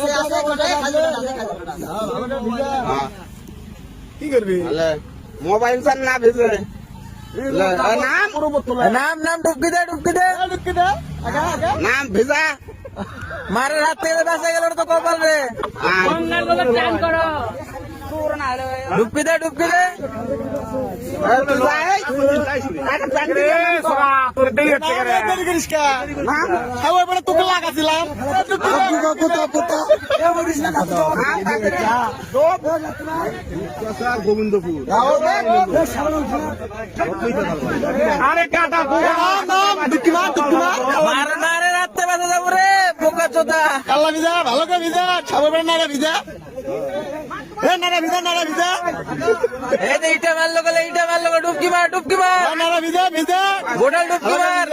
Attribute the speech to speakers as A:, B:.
A: আছে কোথায় খালি
B: কি করবি
C: মোবাইল চান না ভেজে নাম
D: নাম নাম ডুবকি দে ডুবকি দে
B: ঢুকি দে
C: নাম ভেজা।
D: মারের হাত থেকে বেঁচে গেল তো কপাল রে। ডুবকি দে ডুবকি দে।
B: তোকে লাগাছিলাম।
C: গোবিন্দপুর।
B: আরে কাটা
D: মার মারের হাত থেকে বেঁচে যাব রে চোদা
B: কাল্লা ভিজা ভালো করে ভিজা খাব এবারে নাড়া ভিজা নাড়া ভিজা নাড়া ভিজা
D: এই যে ইটা মারলো গেলে ইটা মারলো ডুবকি মার ডুবকি মার।
B: নাড়া ভিজা ভিজা
D: গোটাল ডুবকি মার।